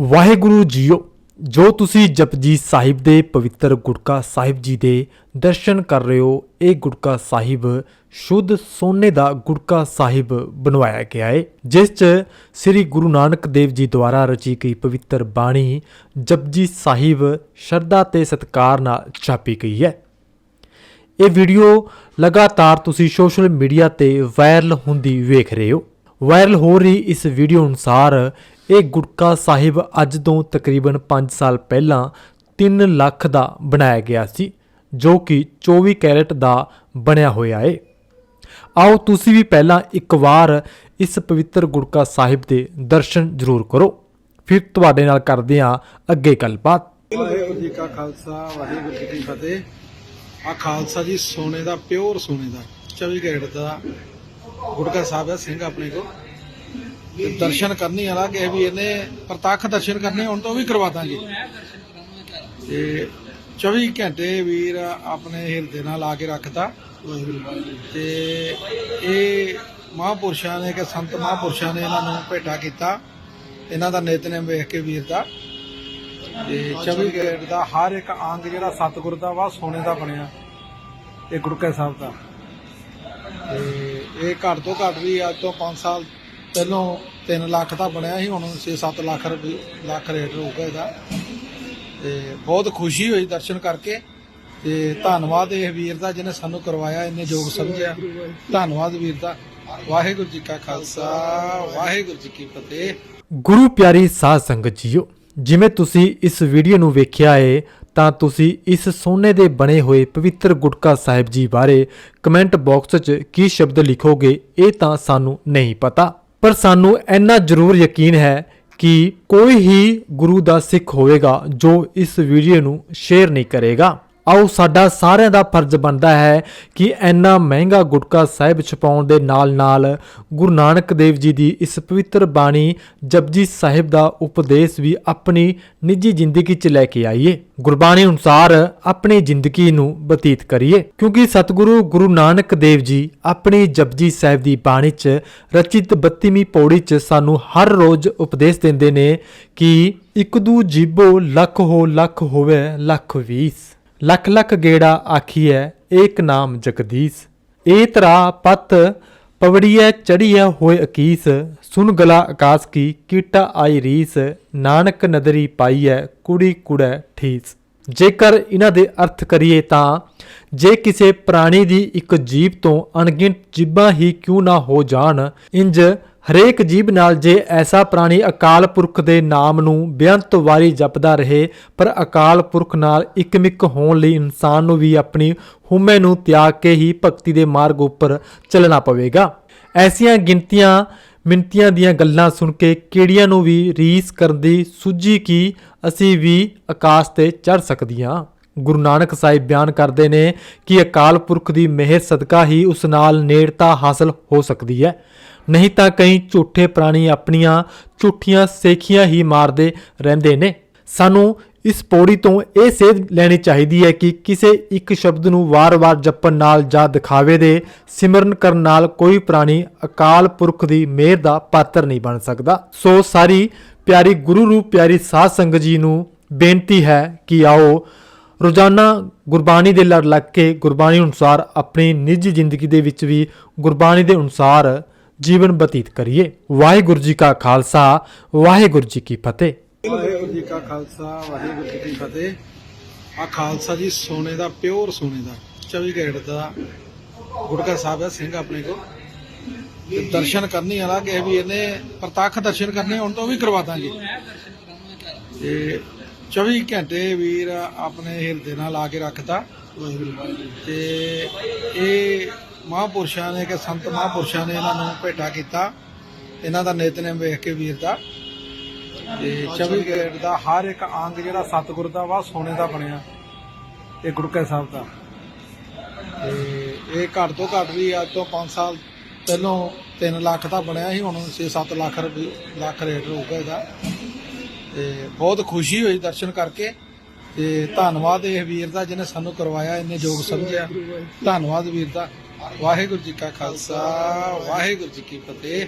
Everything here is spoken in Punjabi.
ਵਾਹਿਗੁਰੂ ਜੀਓ, ਜੋ ਤੁਸੀਂ ਜਪਜੀ ਸਾਹਿਬ ਦੇ ਪਵਿੱਤਰ ਗੁਟਕਾ ਸਾਹਿਬ ਜੀ ਦੇ ਦਰਸ਼ਨ ਕਰ ਰਹੇ ਹੋ, ਇਹ ਗੁਟਕਾ ਸਾਹਿਬ ਸ਼ੁੱਧ ਸੋਨੇ ਦਾ ਗੁਟਕਾ ਸਾਹਿਬ ਬਣਵਾਇਆ ਗਿਆ ਹੈ, ਜਿਸ 'ਚ ਸ੍ਰੀ ਗੁਰੂ ਨਾਨਕ ਦੇਵ ਜੀ ਦੁਆਰਾ ਰਚੀ ਗਈ ਪਵਿੱਤਰ ਬਾਣੀ ਜਪਜੀ ਸਾਹਿਬ ਸ਼ਰਧਾ ਤੇ ਸਤਿਕਾਰ ਨਾਲ ਛਾਪੀ ਗਈ ਹੈ। ਇਹ ਵੀਡੀਓ ਲਗਾਤਾਰ ਤੁਸੀਂ ਸੋਸ਼ਲ ਮੀਡੀਆ ਤੇ ਵਾਇਰਲ ਹੁੰਦੀ ਵੇਖ ਰਹੇ ਹੋ। ਵਾਇਰਲ ਹੋ ਰਹੀ ਇਸ ਵੀਡੀਓ ਅਨੁਸਾਰ ਇਹ ਗੁਟਕਾ ਸਾਹਿਬ ਅੱਜ ਤੋਂ ਤਕਰੀਬਨ 5 ਸਾਲ ਪਹਿਲਾਂ 3 ਲੱਖ ਦਾ ਬਣਾਇਆ ਗਿਆ ਸੀ, ਜੋ ਕਿ 24 ਕੈਰਟ ਦਾ ਬਣਿਆ ਹੋਇਆ ਹੈ ਆਓ ਤੁਸੀਂ ਵੀ ਪਹਿਲਾਂ ਇੱਕ ਵਾਰ ਇਸ ਪਵਿੱਤਰ ਗੁਟਕਾ ਸਾਹਿਬ ਦੇ ਦਰਸ਼ਨ ਜ਼ਰੂਰ ਕਰੋ। ਫਿਰ ਤੁਹਾਡੇ ਨਾਲ ਕਰਦੇ ਹਾਂ ਅੱਗੇ ਗੱਲਬਾਤ। ਵਾਹਿਗੁਰੂ ਜੀ ਕਾ ਖਾਲਸਾ, ਵਾਹਿਗੁਰੂ ਜੀ ਕੀ ਫਤਿਹ। ਆ ਖਾਲਸਾ ਜੀ ਸੋਨੇ ਦਾ, ਪਿਓਰ ਸੋਨੇ ਦਾ 24 ਕੈਰਟ ਦਾ ਗੁਟਕਾ ਸਾਹਿਬ ਹੈ ਸਿੰਘ ਆਪਣੇ ਕੋਲ। ਤੇ ਦਰਸ਼ਨ ਕਰਨੀ ਵਾਲਾ ਕਿ ਵੀ ਇਹਨੇ ਪ੍ਰਤੱਖ ਦਰਸ਼ਨ ਕਰਨੇ, ਹੁਣ ਤੋਂ ਵੀ ਕਰਵਾ ਦਾਂਗੇ। ਤੇ 24 ਘੰਟੇ ਵੀਰ ਆਪਣੇ ਹਿਰਦੇ ਨਾਲ ਲਾ ਕੇ ਰੱਖਦਾ। ਤੇ ਇਹ ਮਹਾਂਪੁਰਸ਼ਾਂ ਨੇ ਕਿ ਸੰਤ ਮਹਾਂਪੁਰਸ਼ਾਂ ਨੇ ਇਹਨਾਂ ਨੂੰ ਭੇਟਾ ਕੀਤਾ, ਇਹਨਾਂ ਦਾ ਨਿਤਨੇਮ ਵੇਖ ਕੇ ਵੀਰ ਦਾ। ਤੇ 24 ਕੈਰਟ ਦਾ ਹਰ ਇੱਕ ਅੰਗ ਜਿਹੜਾ ਸਤਿਗੁਰ ਦਾ ਵਾ, ਸੋਨੇ ਦਾ ਬਣਿਆ, ਇਹ ਗੁਰਕੇ ਸਾਹਿਬ ਦਾ। ਤੇ ਇਹ ਘੱਟ ਤੋਂ ਘੱਟ ਵੀ ਅੱਜ ਤੋਂ 5 ਸਾਲ ਪਹਿਲਾਂ 3 ਲੱਖ ਦਾ ਬਣਿਆ ਸੀ, ਹੁਣ 6-7 ਲੱਖ ਰੁਪਏ, ਲੱਖ ਰੇਟ ਹੋਊਗਾ ਇਹਦਾ ਤੇ ਬਹੁਤ ਖੁਸ਼ੀ ਹੋਈ ਦਰਸ਼ਨ ਕਰਕੇ, ਤੇ ਧੰਨਵਾਦ ਇਹ ਵੀਰ ਦਾ ਜਿਹਨੇ ਸਾਨੂੰ ਕਰਵਾਇਆ ਇਹਨੇ ਯੋਗ ਸਮਝਿਆ। ਧੰਨਵਾਦ ਵੀਰ ਦਾ। ਵਾਹਿਗੁਰੂ ਜੀ ਕਾ ਖਾਲਸਾ, ਵਾਹਿਗੁਰੂ ਜੀ ਕੀ ਫਤਿਹ। ਗੁਰੂ ਪਿਆਰੀ ਸਾਧ ਸੰਗਤ ਜੀਓ, ਜਿਵੇਂ ਤੁਸੀਂ ਇਸ ਵੀਡੀਓ ਨੂੰ ਵੇਖਿਆ ਹੈ ਤਾਂ ਤੁਸੀਂ ਇਸ ਸੋਨੇ ਦੇ ਬਣੇ ਹੋਏ ਪਵਿੱਤਰ ਗੁਟਕਾ ਸਾਹਿਬ ਜੀ ਬਾਰੇ ਕਮੈਂਟ ਬਾਕਸ 'ਚ ਕੀ ਸ਼ਬਦ ਲਿਖੋਗੇ, ਇਹ ਤਾਂ ਸਾਨੂੰ ਨਹੀਂ ਪਤਾ। ਪਰ ਸਾਨੂੰ ਇੰਨਾ ਜ਼ਰੂਰ ਯਕੀਨ ਹੈ ਕਿ ਕੋਈ ਹੀ ਗੁਰੂ ਦਾ ਸਿੱਖ ਹੋਵੇਗਾ ਜੋ ਇਸ ਵੀਡੀਓ ਨੂੰ ਸ਼ੇਅਰ ਨਹੀਂ ਕਰੇਗਾ। ਆਓ ਸਾਡਾ ਸਾਰਿਆਂ ਦਾ ਫਰਜ਼ ਬਣਦਾ ਹੈ ਕਿ ਇੰਨਾ ਮਹਿੰਗਾ ਗੁਟਕਾ ਸਾਹਿਬ ਛਪਾਉਣ ਦੇ ਨਾਲ-ਨਾਲ ਗੁਰੂ ਨਾਨਕ ਦੇਵ ਜੀ ਦੀ ਇਸ ਪਵਿੱਤਰ ਬਾਣੀ ਜਪਜੀ ਸਾਹਿਬ ਦਾ ਉਪਦੇਸ਼ ਵੀ ਆਪਣੀ ਨਿੱਜੀ ਜ਼ਿੰਦਗੀ 'ਚ ਲੈ ਕੇ ਆਈਏ। ਗੁਰਬਾਣੀ ਅਨੁਸਾਰ ਆਪਣੀ ਜ਼ਿੰਦਗੀ ਨੂੰ ਬਤੀਤ ਕਰੀਏ। ਕਿਉਂਕਿ ਸਤਿਗੁਰੂ ਗੁਰੂ ਨਾਨਕ ਦੇਵ ਜੀ ਆਪਣੀ ਜਪਜੀ ਸਾਹਿਬ ਦੀ ਬਾਣੀ 'ਚ ਰਚਿਤ 32ਵੀਂ ਪੌੜੀ 'ਚ ਸਾਨੂੰ ਹਰ ਰੋਜ਼ ਉਪਦੇਸ਼ ਦਿੰਦੇ ਨੇ ਕਿ ਇੱਕ ਦੂ ਜੀਬੋ ਲੱਖ ਹੋ ਲੱਖ ਹੋਵੇ ਲੱਖ ਵੀਸ। ਲੱਖ ਲੱਖ ਗੇੜਾ ਆਖੀਐ, ਏਕ ਨਾਮ ਜਗਦੀਸ਼। ਏ ਤਰਾ ਪਤ ਪਵੜੀਐ, ਚੜੀਐ ਹੋਏ ਅਕੀਸ। ਸੁਨ ਗਲਾ ਆਕਾਸ ਕੀ, ਕੀਟਾ ਆਈ ਰੀਸ। ਨਾਨਕ ਨਦਰੀ ਪਾਈਐ, ਕੁੜੀ ਕੁੜੈ ਠੀਸ। ਜੇਕਰ ਇਹਨਾਂ ਦੇ ਅਰਥ ਕਰੀਏ ਤਾਂ, ਜੇ ਕਿਸੇ ਪ੍ਰਾਣੀ ਦੀ ਇੱਕ ਜੀਬ ਤੋਂ ਅਣਗਿਣਤ ਜੀਬਾਂ ਹੀ ਕਿਉਂ ਨਾ ਹੋ ਜਾਣ, ਇੰਜ ਹਰੇਕ ਜੀਬ ਨਾਲ ਜੇ ਐਸਾ ਪ੍ਰਾਣੀ ਅਕਾਲ ਪੁਰਖ ਦੇ ਨਾਮ ਨੂੰ ਬੇਅੰਤ ਵਾਰੀ ਜਪਦਾ ਰਹੇ, ਪਰ ਅਕਾਲ ਪੁਰਖ ਨਾਲ ਇਕਮਿਕ ਹੋਣ ਲਈ ਇਨਸਾਨ ਨੂੰ ਵੀ ਆਪਣੀ ਹੁਮੇ ਨੂੰ ਤਿਆਗ ਕੇ ਹੀ ਭਗਤੀ ਦੇ ਮਾਰਗ ਉੱਪਰ ਚੱਲਣਾ ਪਵੇਗਾ। ਐਸੀਆਂ ਗਿਣਤੀਆਂ ਮਿੰਤੀਆਂ ਦੀਆਂ ਗੱਲਾਂ ਸੁਣ ਕੇ ਕਿਹੜੀਆਂ ਨੂੰ ਵੀ ਰੀਸ ਕਰਨ ਦੀ ਸੁੱਜੀ ਕੀ ਅਸੀਂ ਵੀ ਆਕਾਸ਼ ਤੇ ਚੜ ਸਕਦੀਆਂ। ਗੁਰੂ ਨਾਨਕ ਸਾਹਿਬ ਬਿਆਨ ਕਰਦੇ ਨੇ ਕਿ ਅਕਾਲ ਪੁਰਖ ਦੀ ਮਿਹਰ ਸਦਕਾ ਹੀ ਉਸ ਨਾਲ ਨੇੜਤਾ ਹਾਸਲ ਹੋ ਸਕਦੀ ਹੈ। ਨਹੀਂ ਤਾਂ ਕਈ ਝੂਠੇ ਪ੍ਰਾਣੀ ਆਪਣੀਆਂ ਝੂਠੀਆਂ ਸੇਖੀਆਂ ਹੀ ਮਾਰਦੇ ਰਹਿੰਦੇ ਨੇ। ਸਾਨੂੰ ਇਸ ਪੌੜੀ ਤੋਂ ਇਹ ਸੇਧ ਲੈਣੀ ਚਾਹੀਦੀ ਹੈ ਕਿ ਕਿਸੇ ਇੱਕ ਸ਼ਬਦ ਨੂੰ ਵਾਰ-ਵਾਰ ਜਪਣ ਨਾਲ ਜਾਂ ਦਿਖਾਵੇ ਦੇ ਸਿਮਰਨ ਕਰਨ ਨਾਲ ਕੋਈ ਪ੍ਰਾਣੀ ਅਕਾਲ ਪੁਰਖ ਦੀ ਮਿਹਰ ਦਾ ਪਾਤਰ ਨਹੀਂ ਬਣ ਸਕਦਾ। ਸੋ ਸਾਰੀ ਪਿਆਰੀ ਗੁਰੂ ਰੂਪ ਪਿਆਰੀ ਸਾਧ ਸੰਗਤ ਜੀ ਨੂੰ ਬੇਨਤੀ ਹੈ ਕਿ ਆਓ ਰੋਜ਼ਾਨਾ ਗੁਰਬਾਣੀ ਦੇ ਲੜ ਲੱਗ ਕੇ ਗੁਰਬਾਣੀ ਅਨੁਸਾਰ ਆਪਣੀ ਨਿੱਜੀ ਜ਼ਿੰਦਗੀ ਦੇ ਵਿੱਚ ਵੀ ਗੁਰਬਾਣੀ ਦੇ ਅਨੁਸਾਰ ਜੀਵਨ ਬਤੀਤ ਕਰੀਏ। ਵਾਹਿਗੁਰੂ ਜੀ ਕਾ ਖਾਲਸਾ, ਵਾਹਿਗੁਰੂ ਜੀ ਕੀ ਫਤਿਹ। ਵਾਹਿਗੁਰੂ ਜੀ ਕਾ ਖਾਲਸਾ, ਵਾਹਿਗੁਰੂ ਜੀ ਕੀ ਫਤਿਹ। ਆ ਖਾਲਸਾ ਜੀ ਸੋਨੇ ਦਾ, ਪਿਓਰ ਸੋਨੇ ਦਾ 24 ਕੈਰਟ ਦਾ ਗੁਟਕਾ ਸਾਹਿਬ ਹੈ ਸਿੰਘ ਆਪਣੇ ਕੋ ਦਰਸ਼ਨ ਕਰਨੀ ਵਾਲਾ ਕਿ ਵੀ ਇਹਨੇ ਪ੍ਰਤੱਖ ਦਰਸ਼ਨ ਕਰਨੇ ਹੁਣ ਤੋਂ ਵੀ ਕਰਵਾ ਦਾਂਗੇ। ਤੇ 24 ਘੰਟੇ ਵੀਰ ਆਪਣੇ ਹਿਰਦੇ ਨਾਲ ਲਾ ਕੇ ਰੱਖਦਾ ਤੇ ਇਹ ਮਹਾਂਪੁਰਸ਼ਾਂ ਨੇ ਕਿ ਸੰਤ ਮਹਾਂਪੁਰਸ਼ਾਂ ਨੇ ਇਹਨਾਂ ਨੂੰ ਭੇਟਾ ਕੀਤਾ। ਇਹਨਾਂ ਦਾ ਨਿਤਨੇਮ ਵੇਖ ਕੇ ਵੀਰ ਦਾ। ਤੇ 24 ਕੈਰਟ ਦਾ ਹਰ ਇੱਕ ਅੰਗ ਜਿਹੜਾ ਸਤਿਗੁਰ ਦਾ ਵਾ, ਸੋਨੇ ਦਾ ਬਣਿਆ। ਇਹ ਗੁਰਕਾ ਸਾਹਿਬ ਦਾ। ਤੇ ਇਹ ਘੱਟ ਤੋਂ ਘੱਟ ਵੀ ਅੱਜ ਤੋਂ 5 ਸਾਲ ਪਹਿਲਾਂ 3 ਲੱਖ ਦਾ ਬਣਿਆ ਸੀ, ਹੁਣ 6-7 ਲੱਖ ਰੁਪਏ ਲੱਖ ਰੇਟ ਹੋਊਗਾ ਇਹਦਾ। ਤੇ ਬਹੁਤ ਖੁਸ਼ੀ ਹੋਈ ਦਰਸ਼ਨ ਕਰਕੇ ਤੇ ਧੰਨਵਾਦ ਇਹ ਵੀਰ ਦਾ ਜਿਹਨੇ ਸਾਨੂੰ ਕਰਵਾਇਆ ਇੰਨੇ ਯੋਗ ਸਮਝਿਆ। ਧੰਨਵਾਦ ਵੀਰ ਦਾ। ਵਾਹਿਗੁਰੂ ਜੀ ਕਾ ਖਾਲਸਾ, ਵਾਹਿਗੁਰੂ ਜੀ ਕੀ ਫਤਿਹ।